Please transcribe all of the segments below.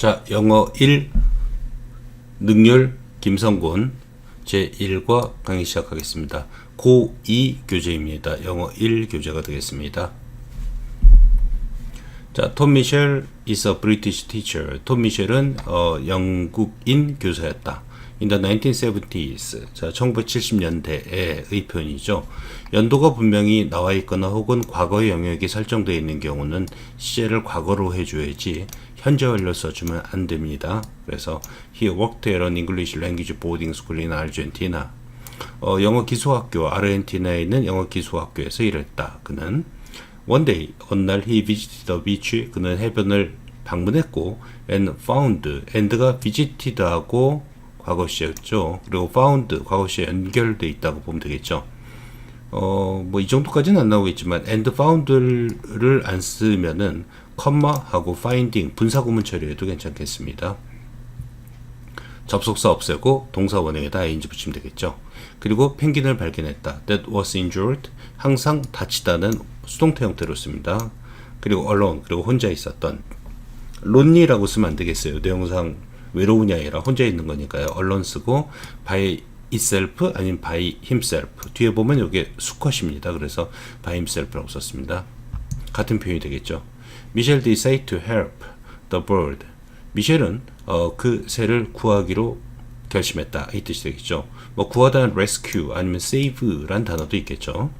자, 영어 1 능률 김성곤 제1과 강의 시작하겠습니다. 고2 교재입니다. 영어 1 교재가 되겠습니다. 자, 톰 미셸 is a British teacher. 톰 미셸은 어, 영국인 교사였다. In the 1970s, 자, 1970년대의 표현이죠. 연도가 분명히 나와 있거나 혹은 과거의 영역이 설정되어 있는 경우는 시제를 과거로 해줘야지 현재 완료 써주면 안 됩니다. 그래서 he worked at an English language boarding school in Argentina. 어, 영어 기수학교 아르헨티나에 있는 영어 기수학교에서 일했다. 그는 one day 어느 날 he visited the beach. 그는 해변을 방문했고 and found and가 visited하고 과거 시였죠. 그리고 found 과거 시에 연결돼 있다고 보면 되겠죠. 어, 뭐 이 정도까지는 안 나오겠지만 and found를 안 쓰면은 컴마하고 finding 분사구문 처리해도 괜찮겠습니다. 접속사 없애고 동사 원형에다 ing 붙이면 되겠죠. 그리고 펭귄을 발견했다. That was injured. 항상 다치다는 수동태 형태로 씁니다. 그리고 alone. 그리고 혼자 있었던. lonely라고 쓰면 안 되겠어요. 내용상 외로우냐 아니라 혼자 있는 거니까요. alone 쓰고 by itself 아니면 by himself. 뒤에 보면 이게 수컷입니다. 그래서 by himself라고 썼습니다. 같은 표현이 되겠죠. 미셸 decide to help the bird. 미셸은 어, 그 새를 구하기로 결심했다. 이 뜻이 되겠죠. 뭐 구하다는 rescue 아니면 save란 단어도 있겠죠.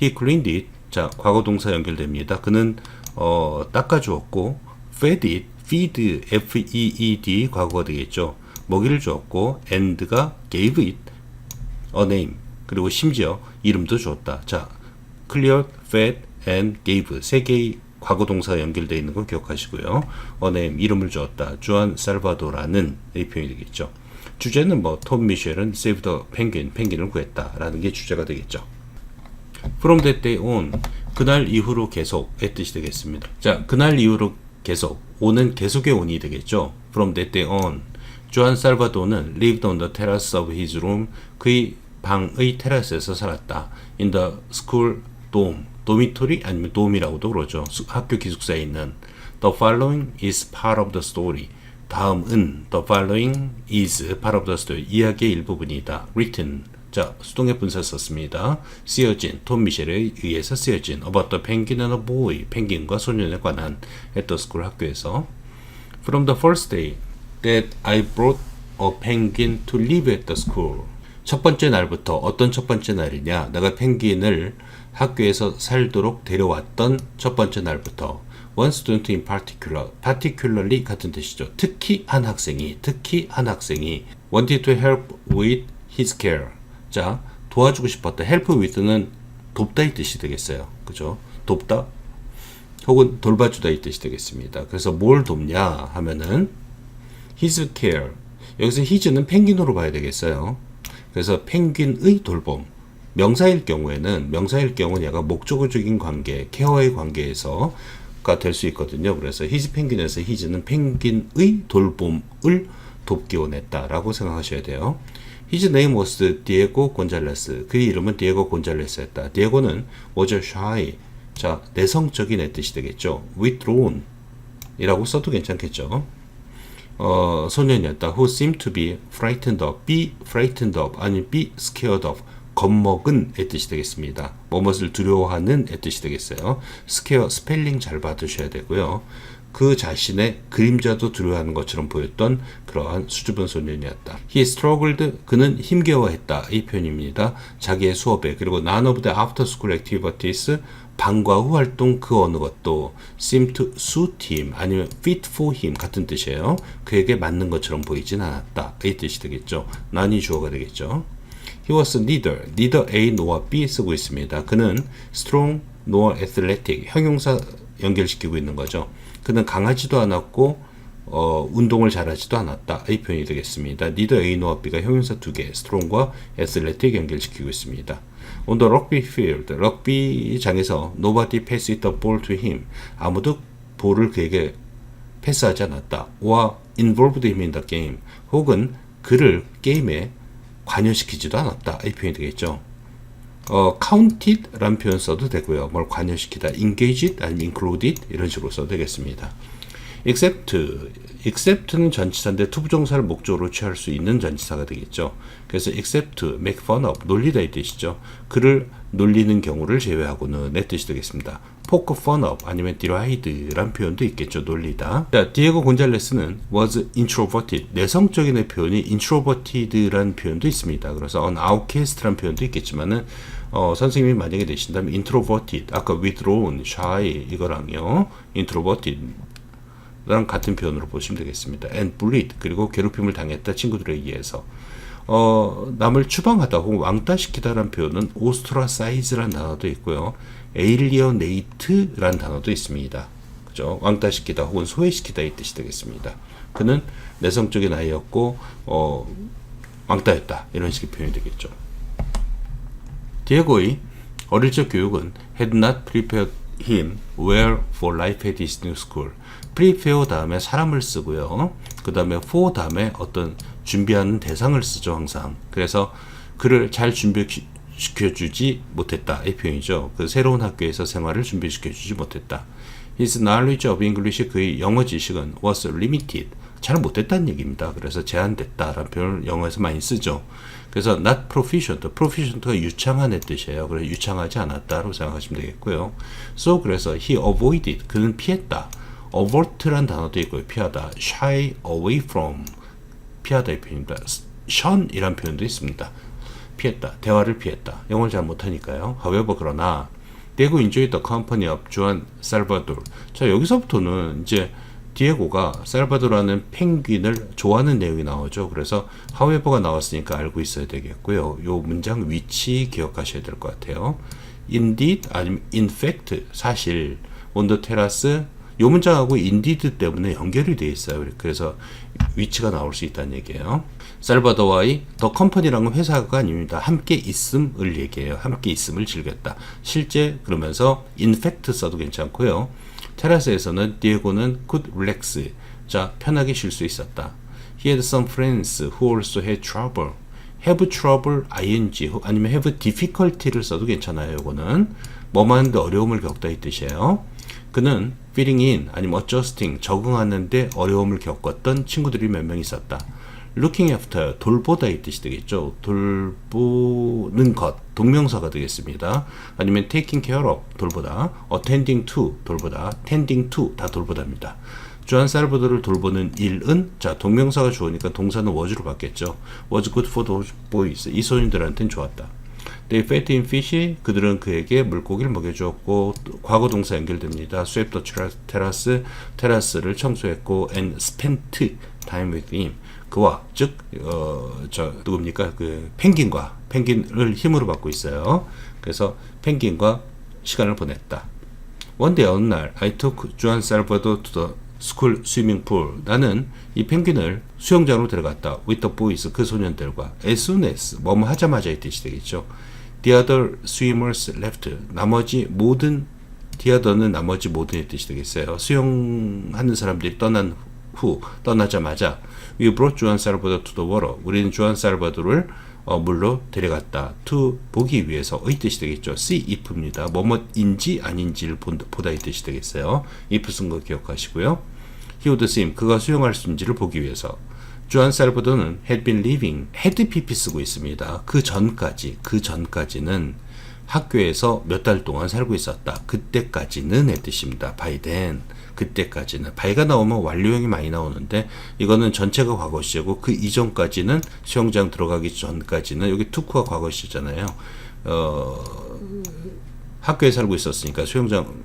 He cleaned it. 자, 과거 동사 연결됩니다. 그는 어, 닦아주었고 fed it. feed, f-e-e-d 과거가 되겠죠. 먹이를 주었고 and가 gave it a name. 그리고 심지어 이름도 주었다. 자, clear, fed, and gave 세 개의 과거 동사 연결되어 있는 걸 기억하시고요. 어네임 이름을 주었다. 주안 살바도라는 이 표현이 되겠죠. 주제는 뭐 톰 미셸은 save the penguin, 펭귄을 구했다라는 게 주제가 되겠죠. From that day on 그날 이후로 계속의 뜻이 되겠습니다. 자, 그날 이후로 계속 오는 계속의 온이 되겠죠. From that day on 주안 살바도는 lived on the terrace of his room 그의 방의 테라스에서 살았다. In the school dome 도미토리 아니면 돔이라고도 그러죠. 학교 기숙사에 있는 The following is part of the story. 다음은 The following is part of the story. 이야기의 일부분이다. Written. 자, 수동의 분사 썼습니다. 쓰여진, 톰 미셸에 의해서 쓰여진 About the penguin and a boy. 펭귄과 소년에 관한 at the school 학교에서 From the first day that I brought a penguin to live at the school. 첫 번째 날부터 어떤 첫 번째 날이냐? 내가 펭귄을 학교에서 살도록 데려왔던 첫 번째 날부터 one student in particular, particularly 같은 뜻이죠. 특히 한 학생이, 특히 한 학생이 wanted to help with his care. 자, 도와주고 싶었다. help with는 돕다 이 뜻이 되겠어요. 그죠? 돕다 혹은 돌봐주다 이 뜻이 되겠습니다. 그래서 뭘 돕냐 하면은 his care. 여기서 his는 펭귄으로 봐야 되겠어요. 그래서 펭귄의 돌봄. 명사일 경우에는 명사일 경우는 얘가 목적어적인 관계, 케어의 관계에서 가 될 수 있거든요. 그래서 히즈 펭귄에서 히즈는 펭귄의 돌봄을 돕기 원했다라고 생각하셔야 돼요. His name was Diego Gonzalez. 그의 이름은 디에고 곤잘레스였다. 디에고는 was shy. 자, 내성적인 뜻이 되겠죠. withdrawn 이라고 써도 괜찮겠죠. 어, 소년이었다. who seemed to be frightened of, be frightened of, 아니 be scared of. 겁먹은 의 뜻이 되겠습니다. 뭐뭇을 두려워하는 의 뜻이 되겠어요. 스퀘어 스펠링 잘 받으셔야 되고요. 그 자신의 그림자도 두려워하는 것처럼 보였던 그러한 수줍은 소년이었다. He struggled. 그는 힘겨워했다. 이 표현입니다. 자기의 수업에 그리고 none of the after school activities 방과 후 활동 그 어느 것도 seem to suit him 아니면 fit for him 같은 뜻이에요. 그에게 맞는 것처럼 보이진 않았다. 이 뜻이 되겠죠. 난이 주어가 되겠죠. He was neither, neither A nor B 쓰고 있습니다. 그는 strong nor athletic 형용사 연결시키고 있는 거죠. 그는 강하지도 않았고 어, 운동을 잘하지도 않았다. 이 표현이 되겠습니다. neither A nor B가 형용사 두 개, strong과 athletic 연결시키고 있습니다. On the rugby field, 럭비 장에서 nobody passed the ball to him. 아무도 볼을 그에게 패스하지 않았다. 와 involved him in the game. 혹은 그를 게임에 관여시키지도 않았다. 이 표현이 되겠죠. 어, counted 라는 표현 써도 되고요. 뭘 관여시키다. engaged 아니면 included 이런 식으로 써도 되겠습니다. except except는 전치사인데 투부정사를 목적으로 취할 수 있는 전치사가 되겠죠. 그래서 except make fun of 놀리다 이 뜻이죠. 그를 놀리는 경우를 제외하고는 내 뜻이 되겠습니다. Poke fun of 아니면 deride란 표현도 있겠죠. 놀리다. 자, 디에고 곤잘레스는 was introverted 내성적인의 표현이 introverted란 표현도 있습니다. 그래서 an outcast란 표현도 있겠지만은 어, 선생님이 만약에 되신다면 introverted 아까 withdrawn, shy 이거랑요 introverted 랑 같은 표현으로 보시면 되겠습니다. and bullied 그리고 괴롭힘을 당했다 친구들에 의해서 어, 남을 추방하다 혹은 왕따시키다라는 표현은 ostracize라는 단어도 있고요. Alienate라는 단어도 있습니다. 그죠? 왕따시키다 혹은 소외시키다 이 뜻이 되겠습니다. 그는 내성적인 아이였고 어, 왕따였다 이런 식의 표현이 되겠죠. 디에고의 어릴 적 교육은 had not prepared him well for life at his new school. prepare 다음에 사람을 쓰고요. 그 다음에 for 다음에 어떤 준비하는 대상을 쓰죠 항상. 그래서 그를 잘 준비 시켜주지 못했다 이 표현이죠. 그 새로운 학교에서 생활을 준비시켜주지 못했다. His knowledge of English 그의 영어 지식은 was limited. 잘 못했다는 얘기입니다. 그래서 제한됐다라는 표현을 영어에서 많이 쓰죠. 그래서 not proficient, proficient가 유창한의 뜻이에요. 그래서 유창하지 않았다로 생각하시면 되겠고요. So 그래서 he avoided, 그는 피했다. avert란 단어도 있고요. 피하다. shy away from, 피하다의 표현입니다. shun이란 표현도 있습니다. 피했다. 대화를 피했다. 영어를 잘 못하니까요. however 그러나 대구 enjoy the company of Juan Salvador. 자 여기서부터는 이제 디에고가 살바도라는 펭귄을 좋아하는 내용이 나오죠. 그래서 however가 나왔으니까 알고 있어야 되겠고요. 요 문장 위치 기억하셔야 될 것 같아요. indeed 아니면 in fact 사실 the terrace 요 문장하고 indeed 때문에 연결이 되어 있어요. 그래서 위치가 나올 수 있다는 얘기예요. 살바도와의 더 컴퍼니라는 회사가 아닙니다. 함께 있음을 얘기해요. 함께 있음을 즐겼다. 실제 그러면서 in fact 써도 괜찮고요. 테라스에서는 디에고는 could relax. 자, 편하게 쉴 수 있었다. He had some friends who also had trouble. have trouble ing 아니면 have difficulty를 써도 괜찮아요. 요거는 뭐만 하는데 어려움을 겪다 이 뜻이에요. 그는 fitting in 아니면 adjusting 적응하는데 어려움을 겪었던 친구들이 몇 명 있었다. Looking after 돌보다 이 뜻이 되겠죠. 돌보는 것 동명사가 되겠습니다. 아니면 taking care of 돌보다, attending to 돌보다, tending to 다 돌보다입니다. 주한 살바도를 돌보는 일은 자 동명사가 주어니까 동사는 was로 바뀌었죠. was good for those boys 이 소년들한테는 좋았다. They fed him 그들은 그에게 물고기를 먹여주었고 과거 동사 연결됩니다. swept the terrace 테라스를 청소했고 and spent time with him 그와 즉 어 저 누굽니까 그 펭귄과 펭귄을 힘으로 받고 있어요. 그래서 펭귄과 시간을 보냈다. One day 어느 날 I took Juan Salvador to the swimming pool. 나는 이 펭귄을 수영장으로 데려갔다. With the boys 그 소년들과 as soon as 뭐뭐 하자마자의 뜻이 되겠죠. The other swimmers left. 나머지 모든 the other는 나머지 모든의 뜻이 되겠어요. 수영하는 사람들이 떠난 후 떠나자마자 We brought Juan Salvador to the water. 우리는 주안 살바도를 어, 물로 데려갔다. to 보기 위해서의 뜻이 되겠죠. see if입니다. 뭐뭐인지 아닌지를 보다 이 뜻이 되겠어요. if 쓴 거 기억하시고요. He would swim. 그가 수영할 수 있는지를 보기 위해서. 주안 살바도는 had been living, had pp 쓰고 있습니다. 그 전까지, 그 전까지는 학교에서 몇 달 동안 살고 있었다. 그때까지는 의 뜻입니다. by then. 그때까지는 바이가 나오면 완료형이 많이 나오는데 이거는 전체가 과거 시제고 그 이전까지는 수영장 들어가기 전까지는 여기 투쿠가 과거 시잖아요. 어, 학교에 살고 있었으니까 수영장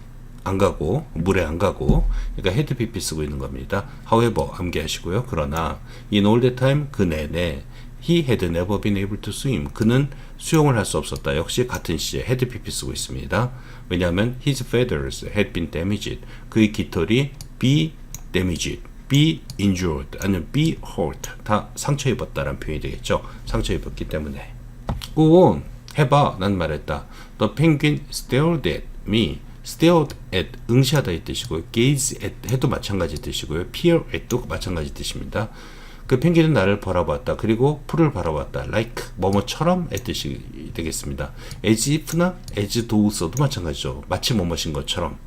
안 가고 물에 안 가고 그러니까 헤드 PP 쓰고 있는 겁니다. However 암기하시고요. 그러나 in all the time 그 내내 he had never been able to swim. 그는 수영을 할 수 없었다. 역시 같은 시제 헤드 PP 쓰고 있습니다. 왜냐하면 his feathers had been damaged. 그의 깃털이 be damaged, be injured, 아니면 be hurt 다 상처 입었다라는 표현이 되겠죠. 상처 입었기 때문에. 오, 해봐. 난 말했다. The penguin stared at me. Stared at 응시하다 이 뜻이고요. gaze at 해도 마찬가지 뜻이고요. peer at도 마찬가지 뜻입니다. 그 펭귄은 나를 바라봤다. 그리고 풀을 바라봤다. like 뭐뭐처럼 의 뜻이 되겠습니다. as if나 as though도 마찬가지죠. 마치 뭐뭐신 것처럼.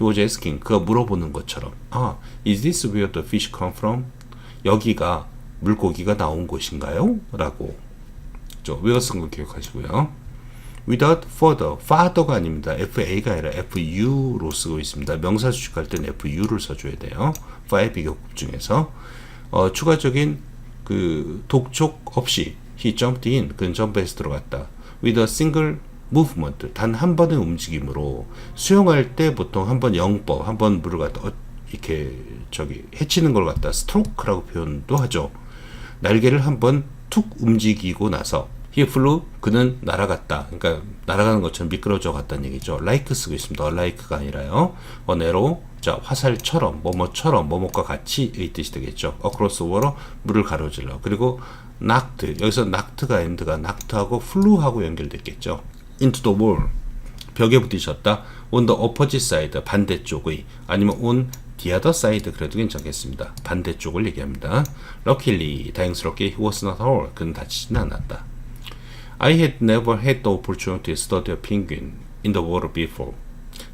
He was asking. 그가 물어보는 것처럼. 아, is this where the fish come from? 여기가 물고기가 나온 곳인가요? 라고. 저 where 쓴거 기억하시고요. Without further, father가 아닙니다. FA가 아니라 FU로 쓰고 있습니다. 명사 수식할 때는 FU를 써줘야 돼요. five 비교급 중에서 어, 추가적인 그 독촉 없이 he jumped in, 그는 점프해서 들어갔다. with a single movement, 단 한 번의 움직임으로 수영할 때 보통 한 번 영법, 한 번 물을 갖다 어, 이렇게 저기 해치는 걸 갖다 스트로크라고 표현도 하죠. 날개를 한번 툭 움직이고 나서 he flew 그는 날아갔다. 그러니까 날아가는 것처럼 미끄러져 갔다는 얘기죠. like 쓰고 있습니다. like가 아니라요. 원래로 자 화살처럼 뭐뭐처럼 뭐뭐과 같이의 뜻이 되겠죠. across water 물을 가로질러. 그리고 knocked 여기서 knocked가 end가 knocked하고 flew하고 연결됐겠죠. into the wall 벽에 부딪혔다. on the opposite side 반대쪽의 아니면 on the other side 그래도 괜찮겠습니다. 반대쪽을 얘기합니다. Luckily 다행스럽게 he was not hurt. 그는 다치지는 않았다. I had never had the opportunity to study a penguin in the water before.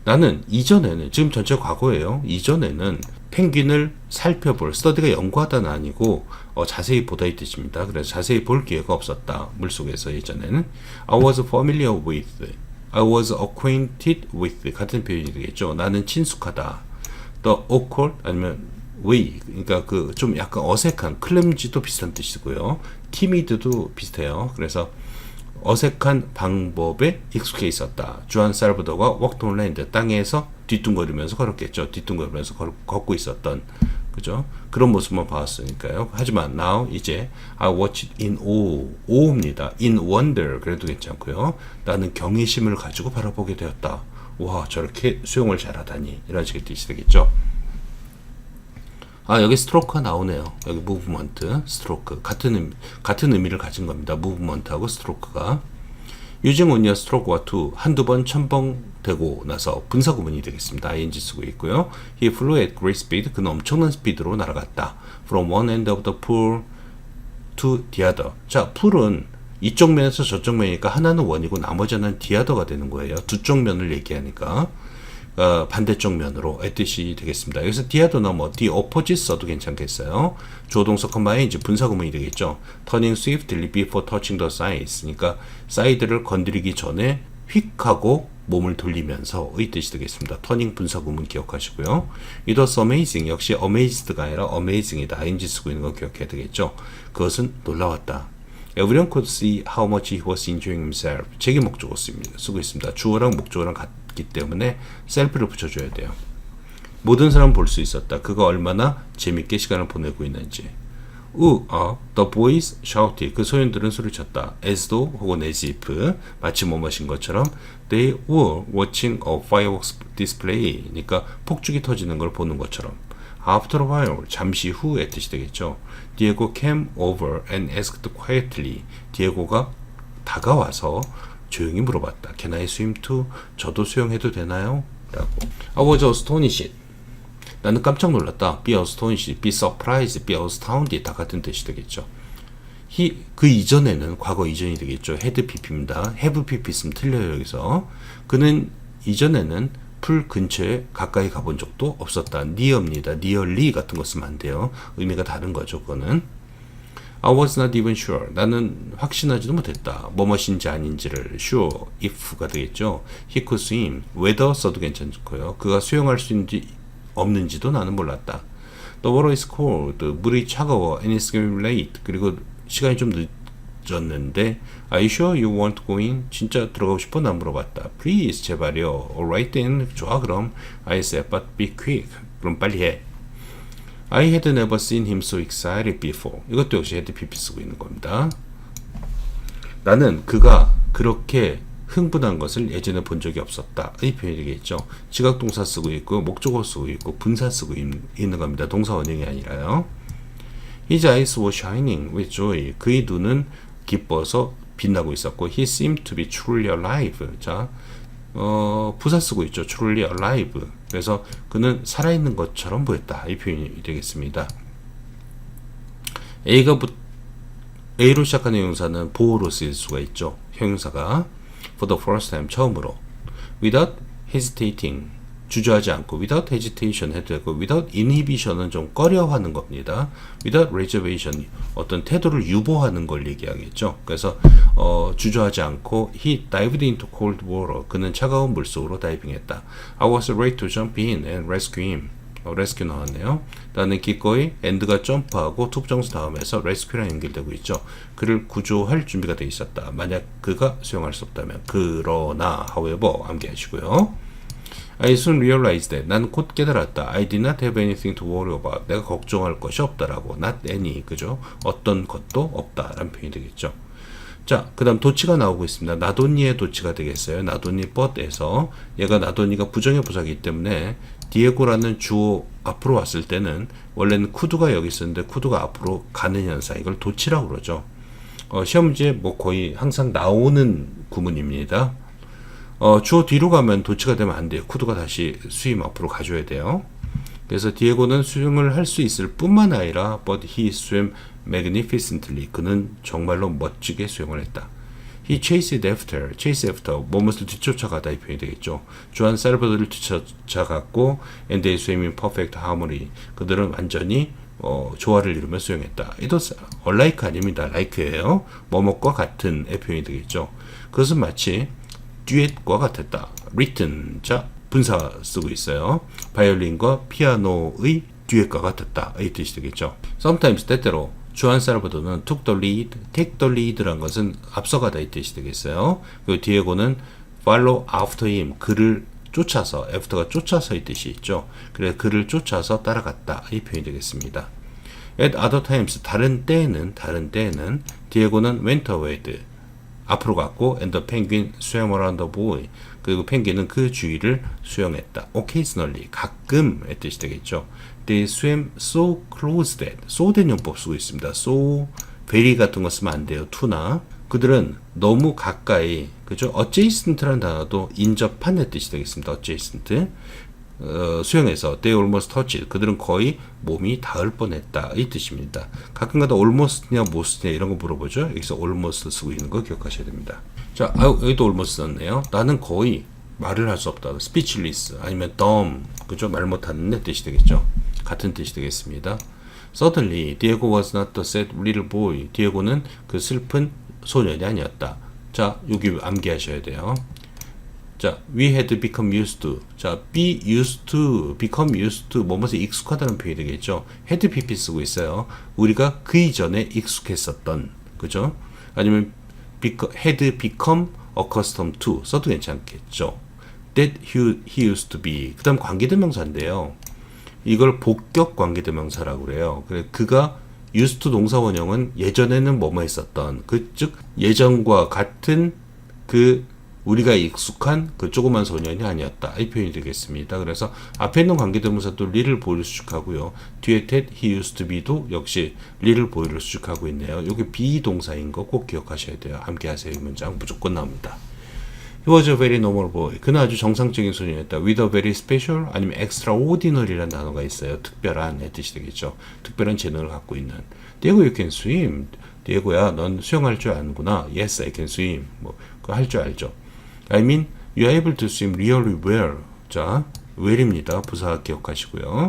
나는 이전에는 지금 전체 과거예요. 이전에는 펭귄을 살펴볼 스터디가 연구하다는 아니고 어, 자세히 보다 이 뜻입니다. 그래서 자세히 볼 기회가 없었다. 물속에서 예전에는 I was familiar with, I was acquainted with 같은 표현이 되겠죠. 나는 친숙하다. The awkward 아니면 way 그러니까 그 좀 약간 어색한 클램지도 비슷한 뜻이고요. 티미드도 비슷해요. 그래서 어색한 방법에 익숙해 있었다. 주한 살브더가 웍톤랜드 땅에서 뒤뚱거리면서 걸었겠죠. 뒤뚱거리면서 걸, 걷고 있었던 그죠? 그런 모습만 봤으니까요. 하지만 now 이제 I watch it in awe, awe입니다. in wonder 그래도 괜찮고요. 나는 경외심을 가지고 바라보게 되었다. 와 저렇게 수영을 잘하다니 이런 식의 뜻이 되겠죠. 아 여기 스트로크가 나오네요. 여기 무브먼트, 스트로크 같은 같은 의미를 가진 겁니다. 무브먼트하고 스트로크가 온니어 스트로크와 투 한두 번 첨벙되고 나서 분사 구문이 되겠습니다. ing 쓰고 있고요. He flew at great speed. 그는 엄청난 스피드로 날아갔다. From one end of the pool to the other. 자, 풀은 이쪽 면에서 저쪽 면이니까 하나는 원이고 나머지 하나는 디아더가 되는 거예요. 두 쪽 면을 얘기하니까. 어, 반대쪽 면으로 의 뜻이 되겠습니다. 여기서 디아도 넘어 the opposite 써도 괜찮겠어요. 조동석 컴바인 이제 분사 구문이 되겠죠. turning swiftly before touching the sides. 그러니까 사이드를 건드리기 전에 휙 하고 몸을 돌리면서 의 뜻이 되겠습니다. 터닝 분사 구문 기억하시고요. It was amazing. 역시 amazed가 아니라 amazing이다. ing 쓰고 있는 거 기억해야 되겠죠. 그것은 놀라웠다. Everyone could see how much he was enjoying himself. 제기 목적어. 쓰고 있습니다. 주어랑 목적어랑 같 기 때문에 셀프를 붙여줘야 돼요. 모든 사람 볼 수 있었다. 그가 얼마나 재밌게 시간을 보내고 있는지. 우, 어, the boys shouted. 그 소년들은 소리쳤다. as though 혹은 as if 마치 뭐뭐신 것처럼 they were watching a fireworks display. 그러니까 폭죽이 터지는 걸 보는 것처럼. After a while, 잠시 후의 뜻이 되겠죠. Diego came over and asked quietly. 디에고가 다가와서 조용히 물어봤다. Can I swim too? 저도 수영해도 되나요? 라고. I was astonished. 나는 깜짝 놀랐다. Be astonished, be surprised, be astounded 다 같은 뜻이 되겠죠. he, 그 이전에는 과거 이전이 되겠죠. had pp입니다. have pp 있으면 틀려요 여기서. 그는 이전에는 풀 근처에 가까이 가본 적도 없었다. near입니다. nearly 같은 거 쓰면 안 돼요. 의미가 다른 거죠. 그거는. I was not even sure. 나는 확신하지도 못했다. 뭐뭇인지 아닌지를 sure if가 되겠죠. He could swim. whether 써도 괜찮고요. 그가 수영할 수 있는지 없는지도 나는 몰랐다. The water is cold. 물이 차가워. And it's getting late. 그리고 시간이 좀 늦었는데 Are you sure you want to go in? 진짜 들어가고 싶어? 난 물어봤다. Please 제발요. Alright then. 좋아 그럼. I said but be quick. 그럼 빨리 해. I had never seen him so excited before. 이것도 역시 had pp 쓰고 있는 겁니다. 나는 그가 그렇게 흥분한 것을 예전에 본 적이 없었다. 이 표현이 되겠죠. 지각동사 쓰고 있고 목적어 쓰고 있고 분사 쓰고 있는 겁니다. 동사 원형이 아니라요. His eyes were shining with joy. 그의 눈은 기뻐서 빛나고 있었고 He seemed to be truly alive. 자, 어, 부사 쓰고 있죠. truly alive. 그래서 그는 살아있는 것처럼 보였다. 이 표현이 되겠습니다. A가 부, A로 시작하는 형용사는 보호로 쓰일 수가 있죠. 형용사가 for the first time 처음으로 without hesitating 주저하지 않고 without hesitation 해도 되고 without inhibition은 좀 꺼려하는 겁니다. without reservation 어떤 태도를 유보하는 걸 얘기하겠죠. 그래서 어, 주저하지 않고 he dived into cold water 그는 차가운 물속으로 다이빙했다. I was ready to jump in and rescue him. 어, 레스큐 나왔네요. 나는 기꺼이 엔드가 점프하고 톱정수 다음에서 레스큐랑 연결되고 있죠. 그를 구조할 준비가 돼 있었다. 만약 그가 수용할 수 없다면 그러나 however 암기하시고요. I soon realized that 나는 곧 깨달았다. I did not have anything to worry about. 내가 걱정할 것이 없다라고. not any 그죠? 어떤 것도 없다 라는 표현이 되겠죠. 자, 그 다음 도치가 나오고 있습니다. 나돈니의 도치가 되겠어요. 나돈니 뻗에서 얘가 나돈니가 부정의 부사이기 때문에 디에고라는 주어 앞으로 왔을 때는 원래는 쿠드가 여기 있었는데 쿠드가 앞으로 가는 현상 이걸 도치라고 그러죠. 어, 시험지에 뭐 거의 항상 나오는 구문입니다. 어, 주어 뒤로 가면 도치가 되면 안 돼요. 쿠드가 다시 수임 앞으로 가줘야 돼요. 그래서 디에고는 수영을 할 수 있을 뿐만 아니라 but he swam magnificently 그는 정말로 멋지게 수영을 했다. He chased after, chase after, 무엇을 뒤쫓아가다 이 표현이 되겠죠. 주한 살바도를 뒤쫓아갔고, and they swam in perfect harmony. 그들은 완전히 어, 조화를 이루며 수영했다. 이도 unlike 아닙니다. like예요. 뭐뭐과 같은 의 표현이 되겠죠. 그것은 마치 듀엣과 같았다. written 자 분사 쓰고 있어요. 바이올린과 피아노의 듀엣과 같았다. 이 뜻이 되겠죠. sometimes 때때로 주한 살바도는 took the lead, take the lead란 것은 앞서가다 이 뜻이 되겠어요. 그리고 디에고는 follow after him, 그를 쫓아서, after가 쫓아서 이 뜻이 있죠. 그래 그를 쫓아서 따라갔다 이 표현이 되겠습니다. At other times, 다른 때에는, 다른 때에는 디에고는 went away, 앞으로 갔고 penguin swam around the buoy 그리고 펭귄은 그 주위를 수영했다. occasionally 가끔의 뜻이 되겠죠. They swam so close that so 된 용법 쓰고 있습니다. so very 같은 거 쓰면 안 돼요. to나 그들은 너무 가까이 그죠? adjacent라는 단어도 인접한 뜻이 되겠습니다. adjacent 어, 수영해서 they almost touched 그들은 거의 몸이 닿을 뻔했다 이 뜻입니다. 가끔가다 almost냐 most냐 이런 거 물어보죠. 여기서 almost 쓰고 있는 거 기억하셔야 됩니다. 자 아, 여기도 almost 썼네요. 나는 거의 말을 할 수 없다. speechless 아니면 dumb 그죠? 말 못하는 내 뜻이 되겠죠. 같은 뜻이 되겠습니다. Suddenly, Diego was not the sad little boy. 디에고는 그 슬픈 소년이 아니었다. 자, 여기 암기하셔야 돼요. 자, we had become used to. 자, be used to, become used to, 뭐뭐에 익숙하다는 표현이 되겠죠. had pp 쓰고 있어요. 우리가 그 이전에 익숙했었던, 그죠? 아니면 had become accustomed to 써도 괜찮겠죠. That he, he used to be. 그 다음 관계대명사인데요. 이걸 복격 관계대명사라고 그래요. 그래 그가 used to 동사 원형은 예전에는 뭐뭐 했었던 그 즉 예전과 같은 그 우리가 익숙한 그 조그만 소년이 아니었다. 이 표현이 되겠습니다. 그래서 앞에 있는 관계대명사도 리를 보이를 수축하고요. 뒤에 t he used to be도 역시 리를 보이를 수축하고 있네요. 이게 비동사인 거 꼭 기억하셔야 돼요. 함께 하세요. 이 문장 무조건 나옵니다. He was a very normal boy. 그는 아주 정상적인 소년이었다. With a very special 아니면 extraordinary라는 단어가 있어요. 특별한 의 뜻이 되겠죠. 특별한 재능을 갖고 있는. Diego, you can swim. 디에고야, 넌 수영할 줄 아는구나. Yes, I can swim. 뭐, 그거 할 줄 알죠. I mean, you able to swim really well. 자, well입니다. 부사 기억하시고요.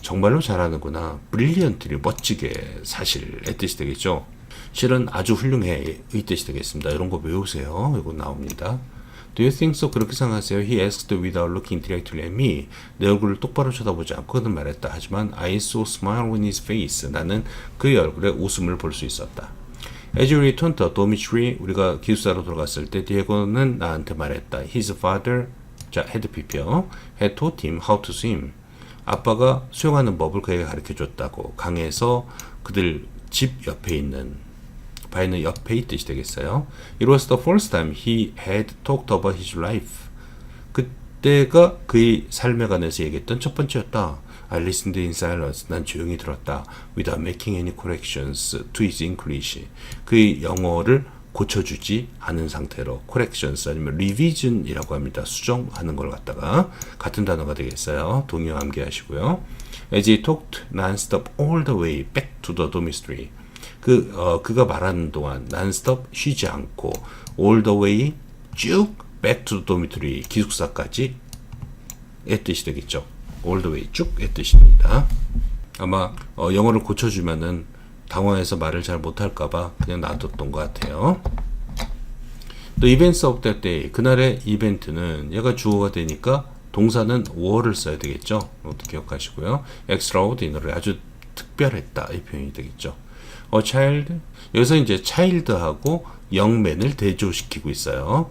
정말로 잘하는구나. brilliantly, 멋지게, 사실의 뜻이 되겠죠. 실은 아주 훌륭해 의 뜻이 되겠습니다. 이런 거 외우세요. 이거 나옵니다. Do you think so? 그렇게 생각하세요? He asked without looking directly at me. 내 얼굴을 똑바로 쳐다보지 않고는 말했다. 하지만 I saw smile on his face. 나는 그의 얼굴에 웃음을 볼 수 있었다. As you return to dormitory, 우리가 기숙사로 돌아갔을 때 디에고는 나한테 말했다. His father, 자, had PP요. had taught him how to swim. 아빠가 수영하는 법을 그에게 가르쳐 줬다고. 강에서 그들 집 옆에 있는 바이는 옆에 있듯이 되겠어요. It was the first time he had talked about his life. 그때가 그의 삶에 관해서 얘기했던 첫 번째였다. I listened in silence. 난 조용히 들었다. Without making any corrections to his English. 그의 영어를 고쳐주지 않은 상태로 corrections 아니면 revision이라고 합니다. 수정하는 걸 갖다가 같은 단어가 되겠어요. 동요 암기하시고요. As he talked non-stop all the way back to the dormitory. 그 어, 그가 말하는 동안 non-stop 쉬지 않고 all the way 쭉 back to the dormitory 기숙사까지 의 뜻이 되겠죠. Way 쭉의 뜻입니다. 아마 어, 영어를 고쳐주면은 당황해서 말을 잘 못할까봐 그냥 놔뒀던 것 같아요. 또 업될 때 그날의 이벤트는 얘가 주어가 되니까 동사는 were를 써야 되겠죠. 이것도 기억하시고요. extraordinary 아주 특별했다 이 표현이 되겠죠. a child 여기서 이제 child하고 영맨을 대조시키고 있어요.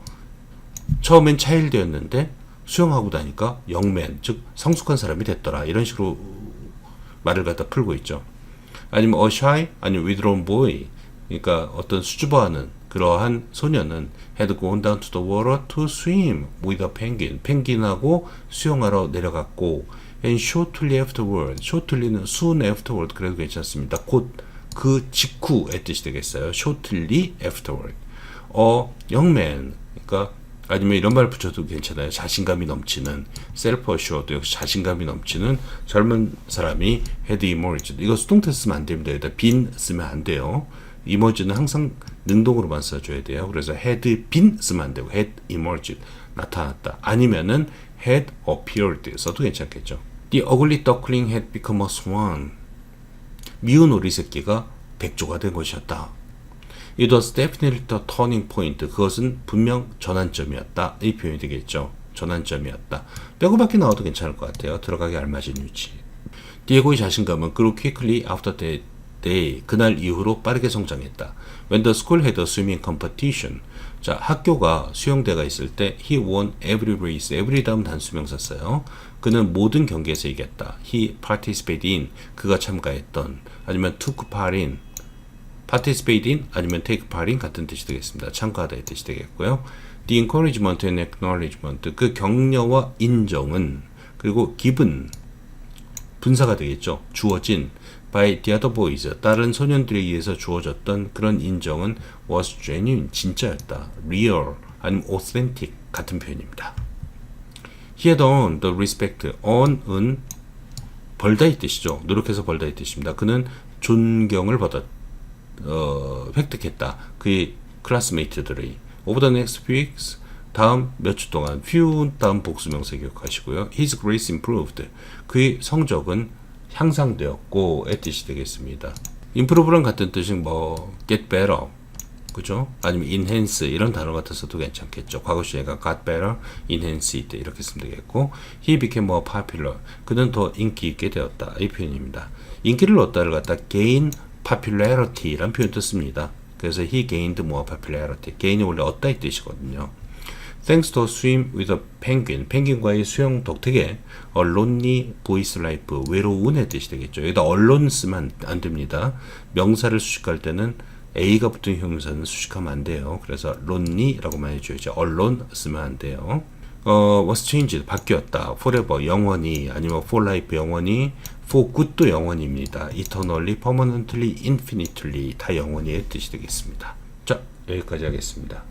처음엔 child였는데 수영하고 나니까 영맨 즉 성숙한 사람이 됐더라 이런 식으로 말을 갖다 풀고 있죠. 아니면 a shy 아니면 withdrawn boy 그러니까 어떤 수줍어하는 그러한 소년은 had gone down to the water to swim with a penguin 펭귄하고 수영하러 내려갔고 and shortly afterward shortly는 soon afterward 그래도 괜찮습니다. 곧 그 직후의 뜻이 되겠어요. shortly afterward 어 young 그러니까 아니면 이런 말 붙여도 괜찮아요. 자신감이 넘치는 self assured 역시 자신감이 넘치는 젊은 사람이 had emerged. 이거 수동태 쓰면 안 됩니다. 여기다 been 쓰면 안 돼요. emerge는 항상 능동으로만 써줘야 돼요. 그래서 had been 쓰면 안 되고 had emerged 나타났다. 아니면은 appeared 써도 괜찮겠죠. The ugly duckling had become a swan. 미운 오리 새끼가 백조가 된 것이었다. It was definitely the turning point. 그것은 분명 전환점이었다. 이 표현이 되겠죠. 전환점이었다. 빼고밖에 나와도 괜찮을 것 같아요. 들어가기 알맞은 위치. 디에고의 자신감은 그로 quickly after that day 그날 이후로 빠르게 성장했다. When the school had a swimming competition. 자, 학교가 수영대가 있을 때 he won every race. every 다음 단수명사 써요. 그는 모든 경기에서 이겼다. He participated in. 그가 참가했던. 아니면 took part in. Participate in 아니면 take part in 같은 뜻이 되겠습니다. 참가하다의 뜻이 되겠고요. The encouragement and acknowledgement 그 격려와 인정은 그리고 given 분사가 되겠죠. 주어진 by the other boys 다른 소년들에 의해서 주어졌던 그런 인정은 was genuine 진짜였다. real 아니면 authentic 같은 표현입니다. He had earned the respect. earn은 벌다 이 뜻이죠. 노력해서 벌다 이 뜻입니다. 그는 존경을 받았 어, 획득했다. 그의 클래스메이트들이 over the next few weeks 다음 몇 주 동안 few 다음 복수명사 기억하시고요. His grades improved. 그의 성적은 향상되었고의 뜻이 되겠습니다. improve랑 같은 뜻은 뭐 get better 그죠? 아니면 enhance 이런 단어 같아서도 괜찮겠죠. 과거 시제가 got better, enhance it 이렇게 쓰면 되겠고 he became more popular. 그는 더 인기 있게 되었다. 이 표현입니다. 인기를 얻다를 갖다 gain popularity라는 표현도 씁니다. 그래서 he gained more popularity. gain이 원래 얻다 이 뜻이거든요. Thanks to swim with a penguin. 펭귄과의 수영 덕택에 a lonely boy's life. 외로운의 뜻이 되겠죠. 여기다 alone 쓰면 안 됩니다. 명사를 수식할 때는 A가 붙은 형용사는 수식하면 안 돼요. 그래서 lonely라고만 해줘야죠. alone 쓰면 안 돼요. 어, was changed. 바뀌었다. forever. 영원히. 아니면 for life. 영원히. For good도 영원입니다. eternally, permanently, infinitely. 다 영원히의 뜻이 되겠습니다. 자, 여기까지 하겠습니다.